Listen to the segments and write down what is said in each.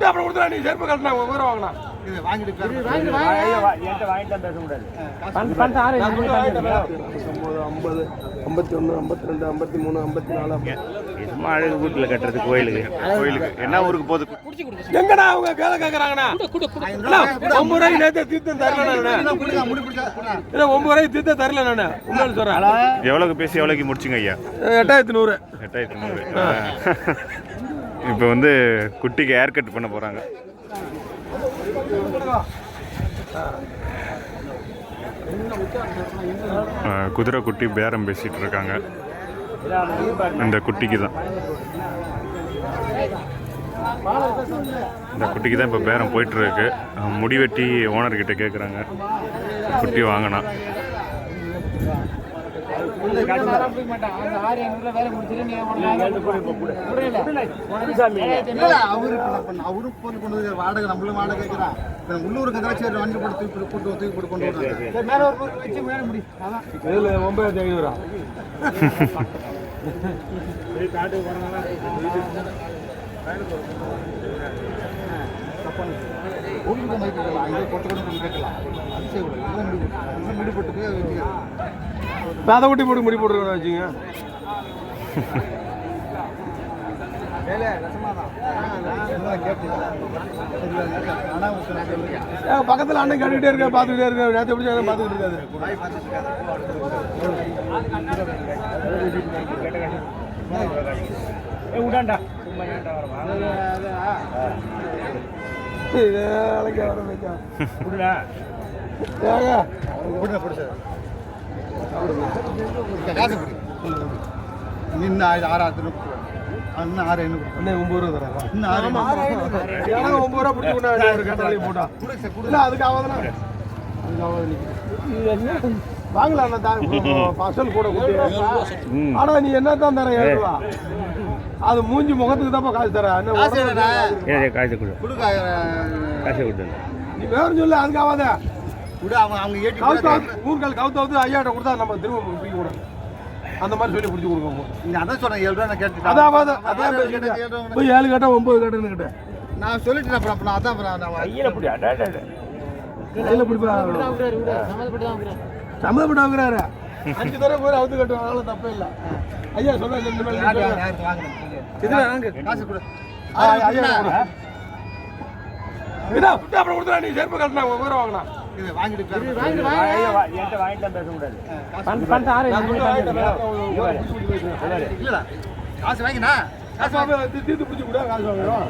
விட்டு அப்புறம் கொடுத்துடா நீ செருப்பு கட்டினா உயிரை வாங்கினா. இது வாங்கிட்டு ஐம்பது ஐம்பது ஐம்பத்தி ஒன்று ஐம்பத்தி ரெண்டு ஐம்பத்தி மூணு ஐம்பத்தி நாலு சும்மா அழகு வீட்டில் கட்டுறது கோயிலுக்கு கோயிலுக்கு என்ன ஊருக்கு போகுது எங்கடா அவங்க வேலை கேட்கறாங்கண்ணா ஒன்பது ரூபாய்க்கு நேற்று தீர்த்தம் தரல இல்லை ஒன்பது ரூபாய்க்கு தீர்த்தம் தரல நானு. உண்மையில சொல்றேன். எவ்வளோக்கு பேசி எவ்வளோக்கு முடிச்சுங்க ஐயா? எட்டாயிரத்தி நூறு. எட்டாயிரத்தி நூறு. இப்போ வந்து குட்டிக்கு ஹேர் கட் பண்ண போகிறாங்க குதிரை குட்டி பேரம் பேசிகிட்டு இருக்காங்க. இந்த குட்டிக்கு தான் இந்த குட்டிக்கு தான் இப்போ பேரம் போயிட்டுருக்கு முடிவெட்டி முடி வெட்டி ஓனர்கிட்ட கேட்குறாங்க குட்டி வாங்கினா. அவரும் போன் கொண்டு வாடகை நம்மளும் வாடகை கேட்கிறான் உள்ளூருக்கு சரி வண்டி போட்டு தூக்கி போட்டு கூட்டு தூக்கி போட்டு கொண்டு வர்றாங்க மேல ஒரு வச்சு மேல முடி. அதான். இதில் ஒன்பதாயிரத்தி ஐநூறுரூவா ஊருக்கு போய் கேட்கலாம் அங்கே கொட்டு கொண்டு போய் கேட்கலாம் அது சரி விடு. இவன் முடி இவன் முடி போட்டு போய் வெட்டிக்கலாம். பேத குட்டி போட்டு முடி போட்டுருக்கா வச்சுங்க பக்கத்தில் அண்ணன் கண்டுகிட்டே இருக்க பார்த்துக்கிட்டே இருக்க நேற்று எப்படி பார்த்துக்கிட்டு இருக்காது பார்த்துட்டு வேலைக்கு வர வைக்கா ஏங்க விடுங்க, பிடிச்சது. காசு கொடு. நின்னு ஆறு ஆறு ஆறு ரூபா. இன்னும் ஆறு ஐநூறு கொடு. அண்ணே ஒம்பது ரூபா தரேன் இன்னும் ஆறு. எனக்கு ஒம்பது ரூபா பிடிச்சி ஒரு கட்டாளி போட்டா கொடு சார், கொடு. இல்லை அதுக்கு ஆகாதுண்ணா அதுக்கு ஆகாது என்ன வாங்கலாம் அண்ணா தான் பசல் கூட குட்டி ம் ஆனா நீ என்ன தான் தர ஏழு ரூபா அது மூஞ்சி முகத்துக்கு தான் காசு தர என்ன காசு கொடு. காசு கொடுத்து நீ வேற சொல்லு அதுக்கு ஆகாத. விடு, அவங்க அவங்க ஏற்றி கவுத்து கூட அவுத்து, ஊர்கால் கவுத்து வந்து ஐயாட்ட கொடுத்தா நம்ம திரும்ப பிடிக்க கூடாது அந்த மாதிரி சொல்லி பிடிச்சி கொடுக்க நீ அதான் சொன்னேன் ஏழு ரூபா நான் கேட்டுட்டேன். அதான் அதான். கேட்டேன், போய் ஏழு கட்ட ஒன்பது கட்டுன்னு கிட்ட. நான் சொல்லிட்டேன் அப்புறம் அப்புறம் அதான் அப்புறம் நான் கையில் பிடி அடா அடா, அடா. கையில் பிடிப்பா? சம்மதப்பட்டு வாங்குறாரு அஞ்சு தடவை போய் அவுத்து கட்டுவாங்க அதனால தப்பே இல்லை. ஐயா சொல்ல இந்த மாதிரி வாங்கு. காசு கொடு ஐயா கொடு. இதா, விட்டு அப்புறம் கொடுத்துடா, நீ செருப்பு கட்டினா உயிரை வாங்கினா இது வாங்கிட்டு போய் இல்லடா காசு வாங்கினா தீர்த்து பிடிச்சி கூட காசு வாங்குறோம்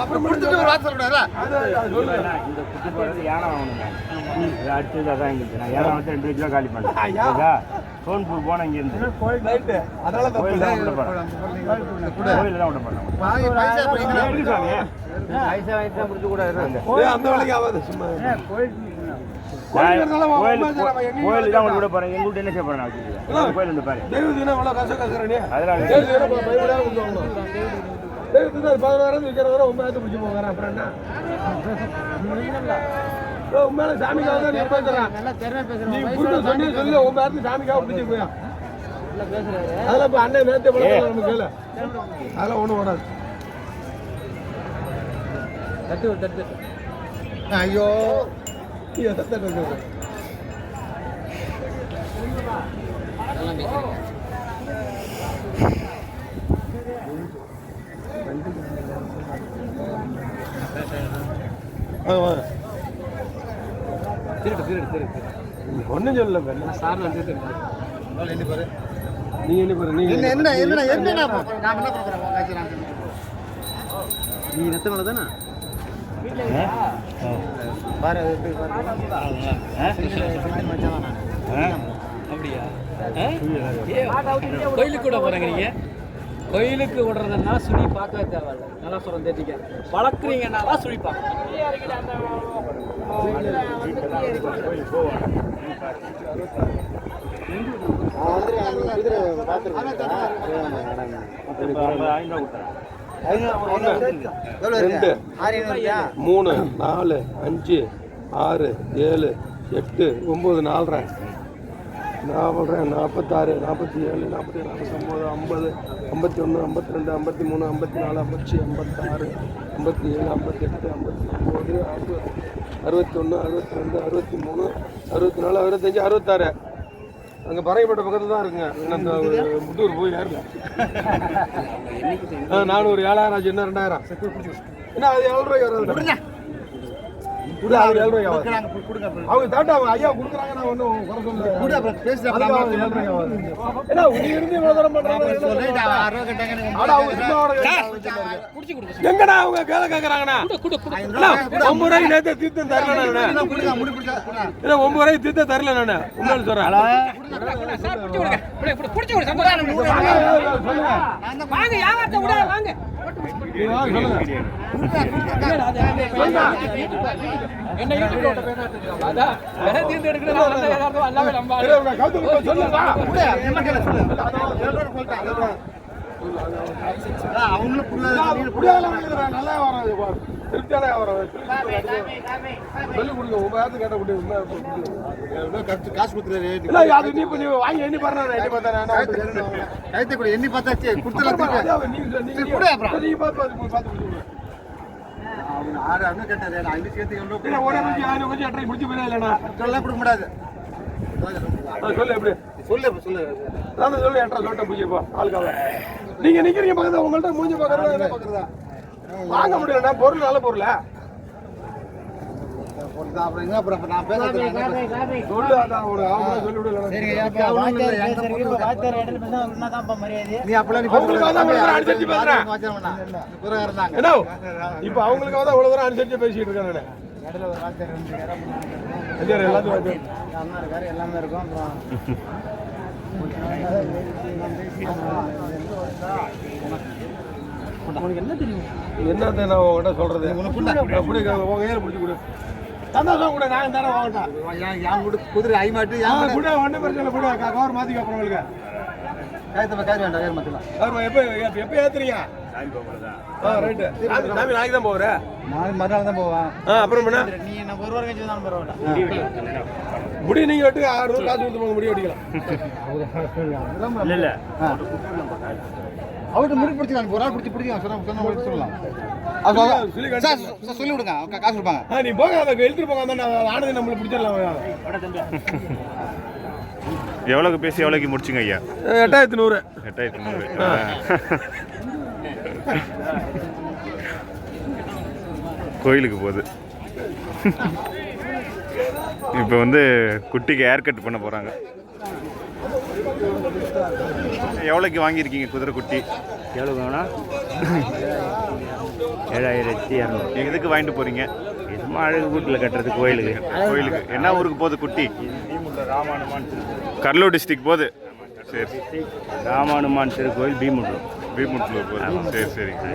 அப்புறம் முடிச்சுட்டு ஒரு வார்த்தை சொல்றாரு அது அது சொல்லு. இந்த குட்டி போடுறது யானை வாங்கணுங்க. இது அடுத்தது அதான் எங்களுக்கு. நான் யானை வந்து ரெண்டு கிலோ காலி. பண்ணேன். ஃபோன் பூ போனேன் இங்கேருந்து. கோயில் தான் விட போகிறேன் கோயில் தான் விட போகிறேன் வாங்கி பைசா இப்ப எங்கடா? ஏய், அந்த வேலைக்கு ஆகாது சும்மா. கோயிலுக்கு இருந்தாலும் கோயில் வாங்க, கோயில் தான் விட போகிறேன் எங்கள்கிட்ட என்ன செய்ய கோயில் வந்து பாரு. பதினோராயிரம் ஒன்பதாயிரத்து பிடிச்சி போகிறேன் அப்புறம் என்ன? உண்மையில சாமிக்காக தான் நீ பேசுறேன். நீ புரிஞ்சு சொன்னி சொல்லி ஒன்பதாயிரத்து சாமிக்காக பிடிச்சி போயா? அதில் இப்போ அண்ணன் பழக்கம் நம்ம கேளு. அதெல்லாம் ஒன்றும் ஓடாது. தட்டு தட்டு. ஐயோ. தட்டு தட்டு ஒன்றும் சொல்லல சார் என்ன பாரு. நீங்க என்ன பாரு நீங்க என்ன என்ன என்ன என்ன நான் என்ன நான் நீ நெத்தமலை தானே பாரு அது எப்படி கோயிலுக்கு விட போறீங்க நீங்க? கோயிலுக்கு விடுறதுன்னா சுழி பார்க்கவே தேவையில்ல. நல்லா சொல்றேன் தெரிஞ்சுக்க. வளர்க்குறீங்கன்னா தான் சுழி பார்க்கணும். ரெண்டு. மூணு நாலு அஞ்சு ஆறு ஏழு எட்டு ஒம்பது நாலரை. நாலரை நாற்பத்தாறு நாற்பத்தி ஏழு நாற்பத்தி நாற்பத்தி ஒம்பது ஐம்பது ஐம்பத்தி ஒன்று ஐம்பத்தி ரெண்டு ஐம்பத்தி மூணு ஐம்பத்தி நாலு ஐம்பத்தி ஐம்பத்தாறு ஐம்பத்தி ஏழு ஐம்பத்தெட்டு ஐம்பத்தி ஒம்பது அறுபது அறுபத்தொன்று அறுபத்தி ரெண்டு அறுபத்தி மூணு அறுபத்தி நாலு அறுபத்தஞ்சு அறுபத்தாறு. அங்கே பறையப்பட்ட பக்கத்தில் தான் இருக்குங்க அந்த முட்டூர் போய் ஏறல. ஆ, நானூறு ஏழாயிரம் ஆச்சு இன்னும் ரெண்டாயிரம். என்ன அது ஏழு ரூபாய் வராது குடு அது ஏழு ரூபாய் ஆகாது. கொடுக்குறாங்க. கொடுங்க அப்புறம். அவங்க தாட்டா அவங்க ஐயா கொடுக்குறாங்க நான் ஒன்றும் குறை கொடு அப்புறம் அவங்க ஏழு ரூபாய் ஆகாது. ஏன்னா உங்க இருந்து தூரம் சொல்லிட்டு கேட்டாங்க சும்மா எங்கடா அவங்க கேள கேக்குறாங்கண்ணா குடு குடு அண்ணா, ஒன்பது ரூபாய்க்கு நேத்து தீர்த்தம் தரல. இல்ல ஒன்பது ரூபாய்க்கு தீர்த்தம் தரல நானு. உண்மையில வாங்க விட நீங்க வாங்க, சொல்லுங்க. என்ன அவங்களும் புரியாத நீ நல்லா வரும் திருப்தியான வரும் சொல்லி கொடுங்க யாருக்கு கேட்ட. கட்டு காசு கொடுத்துறாரு இல்ல அது நீ நீ வாங்கி எண்ணி பாரு நான் எண்ணி பார்த்தேன்? கைத்தை கொடு எண்ணி பார்த்தாச்சு கொடுத்துலாம் அப்புறமா திருப்பி அதான் நீங்க சொன்னீங்க. சரி, கொடு அப்புறம். நீங்க பார்த்து பார்த்து பார்த்து ஆறு அப்படின்னு கேட்டாரு ஐந்து சேர்த்து எவ்வளோ இல்ல, ஒரே கொஞ்சம் எட்டரை முடிச்சு இல்லைண்ணா சொல்லலாம் கொடுக்க முடியாது சொல்லு எப்படி? சொல்லு சொல்லு. நான் சொல்லு எட்டரை சொல்லிட்டேன் பூஜைப்பா ஆளுக்காக. நீங்க நிக்கிறீங்க பக்கத்துல உங்கள்ட்ட மூஞ்சி பாக்குறதா என்ன வாங்க முடியலண்ணா பொருள் நல்ல பொருளா? அப்புறம் அப்புறம் நான் ஒரு என்ன இப்ப அவங்களுக்காக தான் இவ்வளவு தூரம் அனுசரிச்சு பேசிட்டு இருக்கேன் எல்லாத்தையும் வாங்க. எல்லாமே இருக்கும். அப்புறம் என்னத்த நான் உங்ககிட்ட சொல்றது? ஏர் பிடிச்சி கொடு. சந்தோஷம் கூட நாங்க தானே வாங்கட்டோம் என் கூட குதிரை ஐமாட்டு என் கூட? ஒன்றும் பிரச்சனை இல்லை, கூட கவர் அப்புறம் உங்களுக்கு. காயத்தை காய் வேண்டாம் வேறு மட்டும் கவர் எப்போ எப்போ எப்போ ஏத்துறீங்க? ஆ ரைட்டு சாமி சாமி நாளைக்கு தான் போகிறேன் நாளைக்கு மறுநாள் தான் போவான் ஆ அப்புறம் என்ன? நீ என்ன ஒரு வாரம் கழிச்சு தான் பரவாயில்ல. முடி நீங்க வெட்டுங்க ஆறு ரூபா காசு கொடுத்து போங்க முடி வெட்டிக்கலாம். அவர்கிட்ட முடி பிடிச்சிக்கலாம் ஒரு ஆள் பிடிச்சி பிடிக்கலாம் சொன்ன சொன்ன சொல்லலாம். சொல்லி விடுங்க காசு கொடுப்பாங்க. நீ அதை எழுத்துட்டு போங்க அந்த ஆனது நம்மளை பிடிச்சிடலாம் எவ்வளோக்கு பேசி எவ்வளோக்கு முடிச்சுங்க ஐயா? எட்டாயிரத்தி நூறு. எட்டாயிரத்தி நூறு. கோயிலுக்கு போகுது. இப்போ வந்து குட்டிக்கு ஹேர் கட் பண்ண போகிறாங்க எவ்வளோக்கு வாங்கியிருக்கீங்க குதிரை குட்டி எவ்வளோ வேணும் ஏழாயிரத்தி இரநூறு. எதுக்கு வாங்கிட்டு போகிறீங்க சும்மா அழகு வீட்டில் கட்டுறது கோயிலுக்கு. கோயிலுக்கு. என்ன ஊருக்கு போகுது குட்டி? கடலூர் டிஸ்ட்ரிக்ட் போகுது? சரி. ராமானுமான் திருக்கோயில் பீமுள்ளூர் பீமுட்லூர். போகுது. சரி சரி.